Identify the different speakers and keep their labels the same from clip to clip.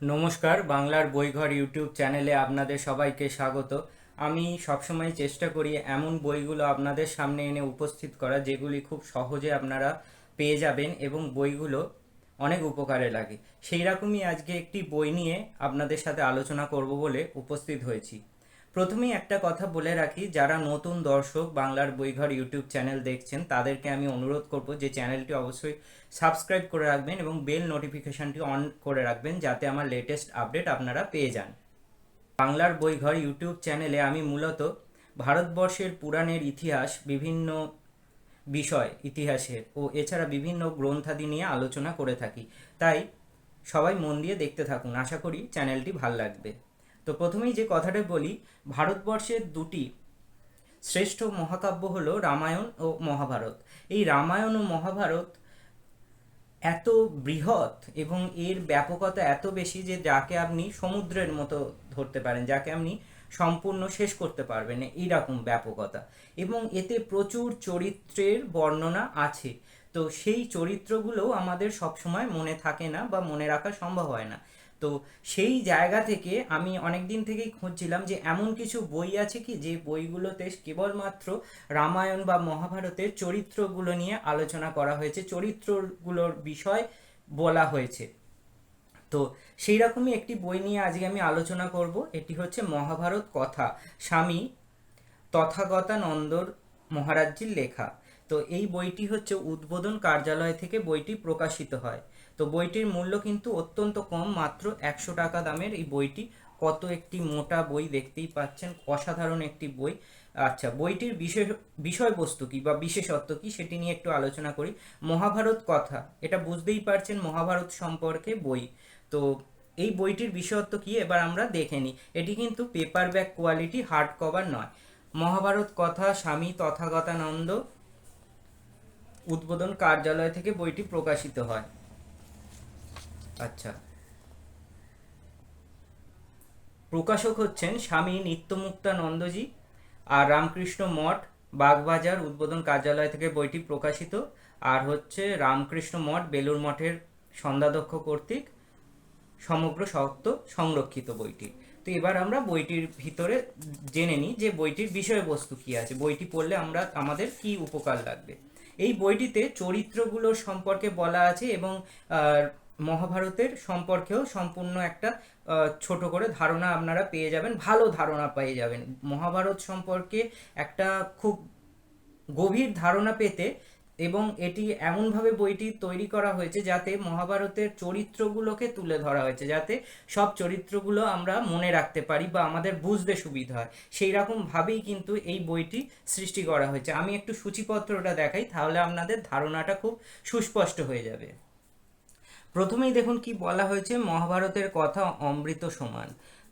Speaker 1: নমস্কার, বাংলার বইঘর ইউটিউব চ্যানেলে আপনাদের সবাইকে স্বাগত। আমি সবসময় চেষ্টা করি এমন বইগুলো আপনাদের সামনে এনে উপস্থিত করা, যেগুলি খুব সহজে আপনারা পেয়ে যাবেন এবং বইগুলো অনেক উপকারে লাগে। সেই রকমই আজকে একটি বই নিয়ে আপনাদের সাথে আলোচনা করব বলে উপস্থিত হয়েছি। প্রথমেই একটা কথা বলে রাখি, যারা নতুন দর্শক বাংলার বইঘর ইউটিউব চ্যানেল দেখছেন, তাদেরকে আমি অনুরোধ করব যে চ্যানেলটি অবশ্যই সাবস্ক্রাইব করে রাখবেন এবং বেল নোটিফিকেশনটি অন করে রাখবেন, যাতে আমার লেটেস্ট আপডেট আপনারা পেয়ে যান। বাংলার বইঘর ইউটিউব চ্যানেলে আমি মূলত ভারতবর্ষের পুরাণের ইতিহাস, বিভিন্ন বিষয় ইতিহাসের ও এছাড়া বিভিন্ন গ্রন্থাদি নিয়ে আলোচনা করে থাকি। তাই সবাই মন দিয়ে দেখতে থাকুন। আশা করি চ্যানেলটি ভালো লাগবে। তো প্রথমেই যে কথাটা বলি ভারতবর্ষের দুটি শ্রেষ্ঠ মহাকাব্য হলো রামায়ণ ও মহাভারত। এই রামায়ণ ও মহাভারত এত বৃহৎ এবং এর ব্যাপকতা এত বেশি যে যাকে আপনি সমুদ্রের মতো ধরতে পারেন, যাকে আপনি সম্পূর্ণ শেষ করতে পারবেন এইরকম ব্যাপকতা। এবং এতে প্রচুর চরিত্রের বর্ণনা আছে। তো সেই চরিত্রগুলোও আমাদের সবসময় মনে থাকে না বা মনে রাখা সম্ভব হয় না। তো সেই জায়গা থেকে আমি অনেক দিন থেকেই খুঁজছিলাম যে এমন কিছু বই আছে কি যে বইগুলোতে কেবলমাত্র রামায়ণ বা মহাভারতের চরিত্রগুলো নিয়ে আলোচনা করা হয়েছে, চরিত্রগুলোর বিষয় বলা হয়েছে। তো সেই রকমই একটি বই নিয়ে আজকে আমি আলোচনা করব, এটি হচ্ছে মহাভারত কথা, স্বামী তথাগতানন্দর মহারাজ্যের লেখা। তো এই বইটি হচ্ছে উদ্বোধন কার্যালয় থেকে বইটি প্রকাশিত হয়। তো বইটির মূল্য কিন্তু অত্যন্ত কম, মাত্র একশো টাকা দামের এই বইটি। কত একটি মোটা বই দেখতেই পাচ্ছেন, অসাধারণ একটি বই। আচ্ছা বইটির বিশেষ বিষয়বস্তু কি বা বিশেষত্ব কি সেটি নিয়ে একটু আলোচনা করি। মহাভারত কথা, এটা বুঝতেই পারছেন মহাভারত সম্পর্কে বই। তো এই বইটির বিশেষত্ব কি এবার আমরা দেখে নিই। এটি কিন্তু paperback quality hard cover নয়। মহাভারত কথা, স্বামী তথাগতানন্দ উদ্বোধন কার্যালয় থেকে বইটি প্রকাশিত হয়। আচ্ছা। প্রকাশক হচ্ছেন স্বামী নিত্যমুক্তানন্দজি আর রামকৃষ্ণ মঠ, বাগবাজার উদ্বোধন কার্যালয় থেকে বইটি প্রকাশিত। আর হচ্ছে রামকৃষ্ণ মঠ বেলুর মঠের সন্ধ্যাধ্যক্ষ কর্তৃক সমগ্র সত্য সংরক্ষিত বইটি। তো এবার আমরা বইটির ভিতরে জেনে নিই যে বইটির বিষয়বস্তু কি আছে। বইটি পড়লে আমরা, আমাদের কি উপকার লাগবে? এই বইটিতে চরিত্রগুলো সম্পর্কে বলা আছে এবং মহাভারতের সম্পর্কেও সম্পূর্ণ একটা ছোট করে ধারণা আপনারা পেয়ে যাবেন, ভালো ধারণা পেয়ে যাবেন। মহাভারত সম্পর্কে একটা খুব গভীর ধারণা পেতে এবং এটি এমনভাবে বইটি তৈরি করা হয়েছে যাতে মহাভারতের চরিত্রগুলোকে তুলে ধরা হয়েছে, যাতে সব চরিত্রগুলো আমরা মনে রাখতে পারি বা আমাদের বুঝতে সুবিধা হয়। সেই রকম ভাবেই কিন্তু এই বইটি সৃষ্টি করা হয়েছে। আমি একটু সূচিপত্রটা দেখাই, তাহলে আপনাদের ধারণাটা খুব সুস্পষ্ট হয়ে যাবে। প্রথমেই দেখুন কি বলা হয়েছে, মহাভারতের কথা অমৃত সমান।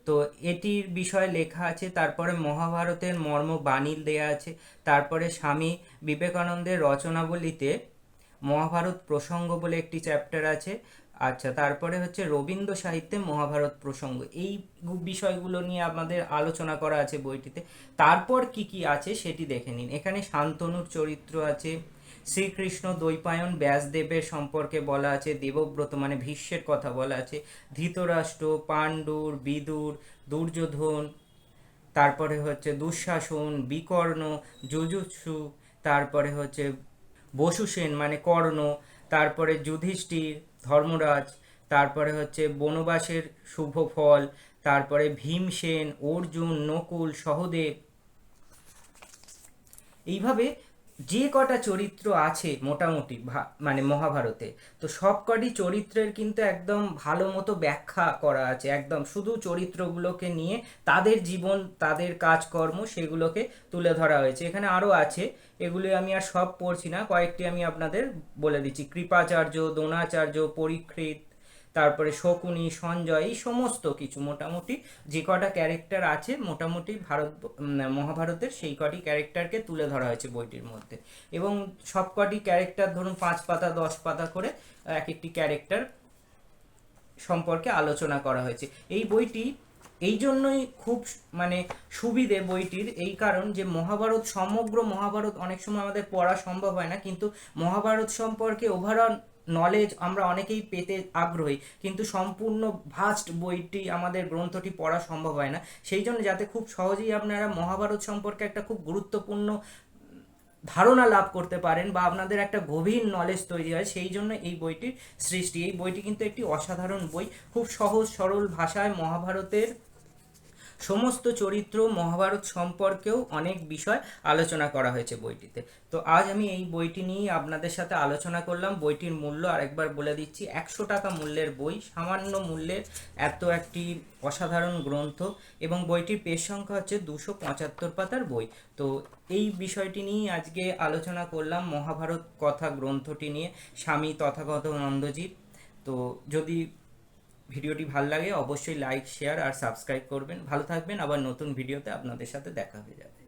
Speaker 1: তো এটির বিষয়ে লেখা আছে, তারপরে মহাভারতের মর্ম বাণীল দেয়া আছে, তারপরে স্বামী বিবেকানন্দের রচনাবলিতে মহাভারত প্রসঙ্গ বলে একটি চ্যাপ্টার আছে। আচ্ছা তারপরে হচ্ছে রবীন্দ্র সাহিত্যে মহাভারত প্রসঙ্গ। এই বিষয়গুলো নিয়ে আমাদের আলোচনা করা আছে বইটিতে। তারপর কি কি আছে সেটি দেখে নিন। এখানে শান্তনুর চরিত্র আছে শ্রীকৃষ্ণ দ্বৈপায়ন ব্যাসদেবের সম্পর্কে বলা আছে, দেবব্রত মানে ভীষ্মের কথা বলা আছে, ধৃতরাষ্ট্র, পাণ্ডুর, বিদুর, দুর্যোধন, তারপরে হচ্ছে দুঃশাসন, বিকর্ণ, যুজুৎসু, তারপরে হচ্ছে বসুসেন মানে কর্ণ, তারপরে যুধিষ্ঠির, ধর্মরাজ, তারপরে হচ্ছে বনবাসের শুভ ফল, তারপরে ভীমসেন, অর্জুন, নকুল, সহদেব। এইভাবে যে কটা চরিত্র আছে মোটামুটি মানে মহাভারতে, তো সব কটি চরিত্রের কিন্তু একদম ভালো মতো ব্যাখ্যা করা আছে। একদম শুধু চরিত্রগুলোকে নিয়ে তাদের জীবন, তাদের কাজকর্ম সেগুলোকে তুলে ধরা হয়েছে। এখানে আরও আছে, এগুলি আমি আর সব পড়ছি না, কয়েকটি আমি আপনাদের বলে দিচ্ছি। কৃপাচার্য, দ্রোণাচার্য পরীক্ষিত তারপরে শকুনি, সঞ্জয়, এই সমস্ত কিছু মোটামুটি যে কটা ক্যারেক্টার আছে, মোটামুটি ভারত মহাভারতের সেই কটি ক্যারেক্টারকে তুলে ধরা হয়েছে বইটির মধ্যে। এবং সব কটি ক্যারেক্টার ধরুন পাঁচ পাতা, দশ পাতা করে এক একটি ক্যারেক্টার সম্পর্কে আলোচনা করা হয়েছে। এই বইটি, এই জন্যই খুব মানে সুবিধে বইটির, এই কারণ যে মহাভারত, সমগ্র মহাভারত অনেক সময় আমাদের পড়া সম্ভব হয় না, কিন্তু মহাভারত সম্পর্কে ওভারঅল নলেজ আমরা অনেকেই পেতে আগ্রহী, কিন্তু সম্পূর্ণ ভাস্ট বইটি আমাদের গ্রন্থটি পড়া সম্ভব হয় না। সেই জন্য যাতে খুব সহজেই আপনারা মহাভারত সম্পর্কে একটা খুব গুরুত্বপূর্ণ ধারণা লাভ করতে পারেন বা আপনাদের একটা গভীর নলেজ তৈরি হয়, সেই জন্য এই বইটির সৃষ্টি। এই বইটি কিন্তু একটি অসাধারণ বই। খুব সহজ, সরল ভাষায় মহাভারতের সমস্ত চরিত্র মহাভারত সম্পর্কেও অনেক বিষয় আলোচনা করা হয়েছে বইটিতে। তো আজ আমি এই বইটি নিয়ে আপনাদের সাথে আলোচনা করলাম। বইটির মূল্য আরেকবার বলে দিচ্ছি, একশো টাকা মূল্যের বই, সামান্য মূল্যের এত একটি অসাধারণ গ্রন্থ এবং বইটির পেজ সংখ্যা হচ্ছে দুশো পঁচাত্তর পাতার বই। তো এই বিষয়টি নিয়ে আজকে আলোচনা করলাম মহাভারত কথা গ্রন্থটি নিয়ে, স্বামী তথাগত নন্দজির। তো যদি ভিডিওটি ভালো লাগে অবশ্যই লাইক শেয়ার আর সাবস্ক্রাইব করবেন। ভালো থাকবেন, আবার নতুন ভিডিওতে আপনাদের সাথে দেখা হয়ে যাবে।